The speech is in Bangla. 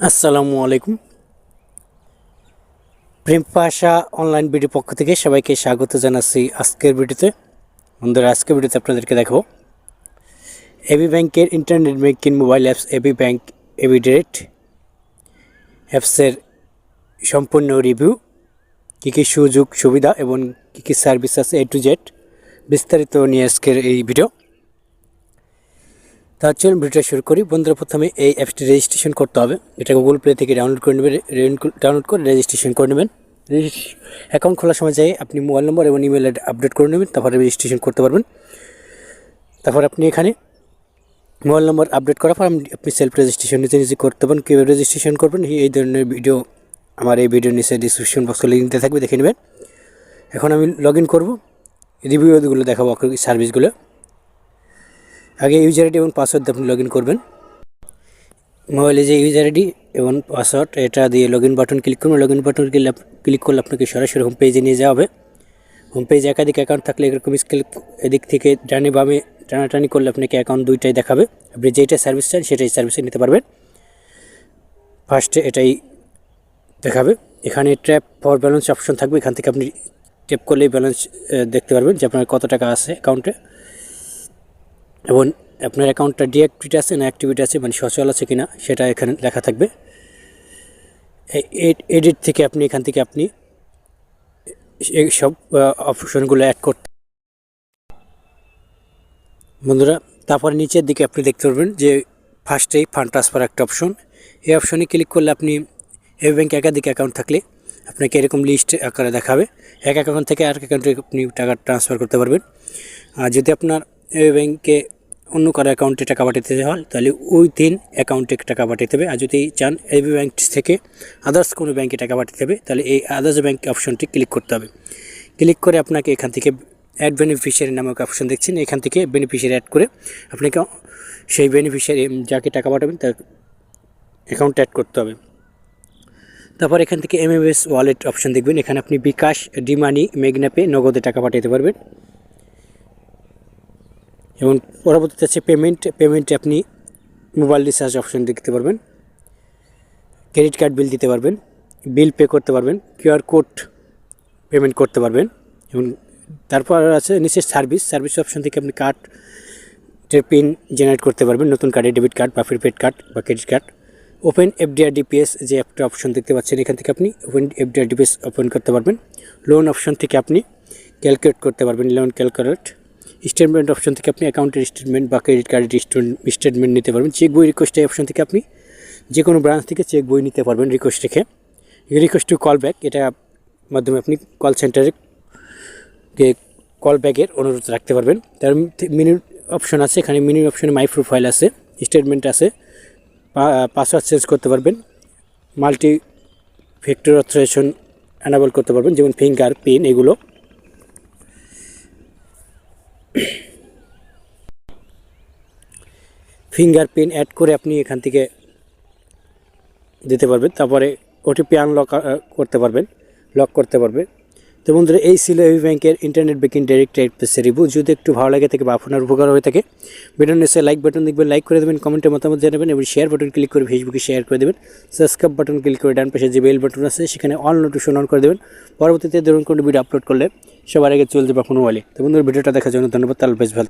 আসসালামু আলাইকুম। প্রেম পাশা অনলাইন ভিডিও পক্ষ থেকে সবাইকে স্বাগত জানাচ্ছি আজকের ভিডিওতে বন্ধুরা, আজকের ভিডিওতে আপনাদেরকে দেখাবো। এবি ব্যাংকের internet banking mobile apps AB bank AB direct অ্যাপসের সম্পূর্ণ রিভিউ কী কী সুযোগ, সুবিধা এবং কী কী সার্ভিস আছে এ টু জেড বিস্তারিত নিয়ে আজকের এই ভিডিও তার জন্য ভিডিওটা শুরু করি। বন্ধুরা, প্রথমে এই অ্যাপসটি রেজিস্ট্রেশন করতে হবে। এটা গুগল প্লে থেকে ডাউনলোড করে নেবেন ডাউনলোড করে রেজিস্ট্রেশন করে নেবেন। অ্যাকাউন্ট খোলার সময় যাই আপনি মোবাইল নম্বর এবং ইমেল আপডেট করে নেবেন, তারপরে রেজিস্ট্রেশন করতে পারবেন। তারপর আপনি এখানে মোবাইল নম্বর আপডেট করার পর আপনি- সেলফ রেজিস্ট্রেশন নিজে নিজে করতে পারেন কীভাবে রেজিস্ট্রেশন করবেন, এই- ধরনের ভিডিও আমার এই ভিডিওর নিচে ডিসক্রিপশন বক্সে লিঙ্ক দিতে থাকবে, দেখে নেবেন। এখন আমি লগ ইন করব রিভিউগুলো দেখাবো সার্ভিসগুলো আগে ইউজার আইডি এবং পাসওয়ার্ড দিয়ে আপনি লগ করবেন। মোবাইলে যে ইউজার আইডি এবং পাসওয়ার্ড এটা দিয়ে লগ বাটন ক্লিক করুন। লগ বাটন ক্লিক করলে আপনাকে সরাসরি হোম পেজে নিয়ে যাওয়া হবে। হোম পেজে একাধিক অ্যাকাউন্ট থাকলে এরকম স্কেল এদিক থেকে ডানে বামে টানাটানি করলে আপনাকে অ্যাকাউন্ট দুইটাই দেখাবে। আপনি যেটা সার্ভিস চান সেটাই সার্ভিসে নিতে পারবেন। ফার্স্টে এটাই দেখাবে। এখানে ট্র্যাপ ফর ব্যালেন্স অপশন থাকবে। এখান থেকে আপনি ট্যাপ করলেই ব্যালেন্স দেখতে পারবেন যে আপনার কত টাকা আছে অ্যাকাউন্টে এবং আপনার অ্যাকাউন্টটা ডিঅ্যাক্টিভিটি আছে না অ্যাক্টিভিটি আছে মানে সচল আছে কিনা, সেটা এখানে লেখা থাকবে। এডিট থেকে আপনি, এখান থেকে আপনি এই সব অপশনগুলো অ্যাড করতে বন্ধুরা, তারপরে নিচের দিকে আপনি দেখতে পারবেন যে ফার্স্টেই ফান্ড ট্রান্সফার একটা অপশন এই অপশনে ক্লিক করলে আপনি এ ব্যাঙ্ক একাধিক অ্যাকাউন্ট থাকলে আপনাকে এরকম লিস্ট আকারে দেখাবে। এক অ্যাকাউন্ট থেকে আর অ্যাকাউন্টে আপনি টাকা ট্রান্সফার করতে পারবেন। আর যদি আপনার এ ব্যাংকে অন্য কারও অ্যাকাউন্টে টাকা পাঠাতে হয় তাহলে ওই দিন অ্যাকাউন্টে টাকা পাঠাতে হবে। আর যদি চান এবি ব্যাংক থেকে আদার্স কোনো ব্যাংকে টাকা পাঠাতে হবে, তাহলে এই আদার্স ব্যাংক অপশনটি ক্লিক করতে হবে। ক্লিক করে আপনাকে এখান থেকে অ্যাড বেনিফিশিয়ারি নামক অপশন দেখছেন, এখান থেকে বেনিফিশিয়ারি অ্যাড করে আপনাকে সেই বেনিফিশিয়ারি যাকে টাকা পাঠাবেন তার অ্যাকাউন্ট অ্যাড করতে হবে। তারপর এখান থেকে এমএমএস ওয়ালেট অপশন দেখবেন, এখানে আপনি বিকাশ, ডিমানি মেঘনাপে নগদে টাকা পাঠাতে পারবেন। এবং পরবর্তীতে আছে পেমেন্ট পেমেন্টে আপনি মোবাইল রিচার্জ অপশন দেখতে পারবেন। ক্রেডিট কার্ড বিল দিতে পারবেন বিল পে করতে পারবেন কিউআর কোড পেমেন্ট করতে পারবেন এবং তারপর আছে নিচে সার্ভিস সার্ভিস অপশন থেকে আপনি কার্ডের পিন জেনারেট করতে পারবেন, নতুন কার্ডে ডেবিট কার্ড বা প্রিপেড কার্ড বা credit card open FDR DPS যে একটা অপশন দেখতে পাচ্ছেন, এখান থেকে আপনি ওপেন এফডিআর ডিপিএস ওপেন করতে পারবেন। লোন অপশন থেকে আপনি ক্যালকুলেট করতে পারবেন লোন ক্যালকুলেট স্টেটমেন্ট অপশন থেকে আপনি অ্যাকাউন্টের স্টেটমেন্ট বা ক্রেডিট কার্ডের স্টেটমেন্ট নিতে পারবেন। চেক বই রিকোয়েস্ট অপশন থেকে আপনি যে কোনো ব্রাঞ্চ থেকে চেক বই নিতে পারবেন রিকোয়েস্ট রেখে। রিকোয়েস্ট টু কল ব্যাক এটা মাধ্যমে আপনি কল সেন্টারে কল ব্যাকের অনুরোধ রাখতে পারবেন। তার মিনি অপশন আছে, এখানে মিনি অপশনে মাই প্রোফাইল আছে স্টেটমেন্ট আছে পাসওয়ার্ড চেঞ্জ করতে পারবেন মাল্টি ফ্যাক্টর অথরাইজেশন অ্যানাবল করতে পারবেন, যেমন ফিঙ্গার পিন এগুলো। ফিঙ্গার পিন অ্যাড করে আপনি এখান থেকে দিতে পারবেন। তারপরে ওটিপি আনলক করতে পারবেন, লক করতে পারবেন। তো বন্ধুরা, এই ছিল এই ব্যাংকের ইন্টারনেট ব্যাংকিং ডাইরেক্ট পেসের রিভিউ যদি একটু ভালো লাগে থাকে বা আপনার উপকার হয়ে থাকে ভিডিও নিশ্চয়ই লাইক বাটন দেখবেন লাইক করে দেবেন কমেন্টে মতামত জানাবেন এবং শেয়ার বাটন ক্লিক করে ফেসবুকে শেয়ার করে দেবেন। সাবস্ক্রাইব বাটন ক্লিক করে ডান পাশে যে বেল বাটন আছে, সেখানে অল নোটিফিকেশন অন করে দেবেন। পরবর্তীতে ধরুন কোনো ভিডিও আপলোড করলে সবার আগে চলে বা কোনো মোবাইলে তো বন্ধুরা, ভিডিওটা দেখার জন্য ধন্যবাদ। তাহলে বেশ ভালো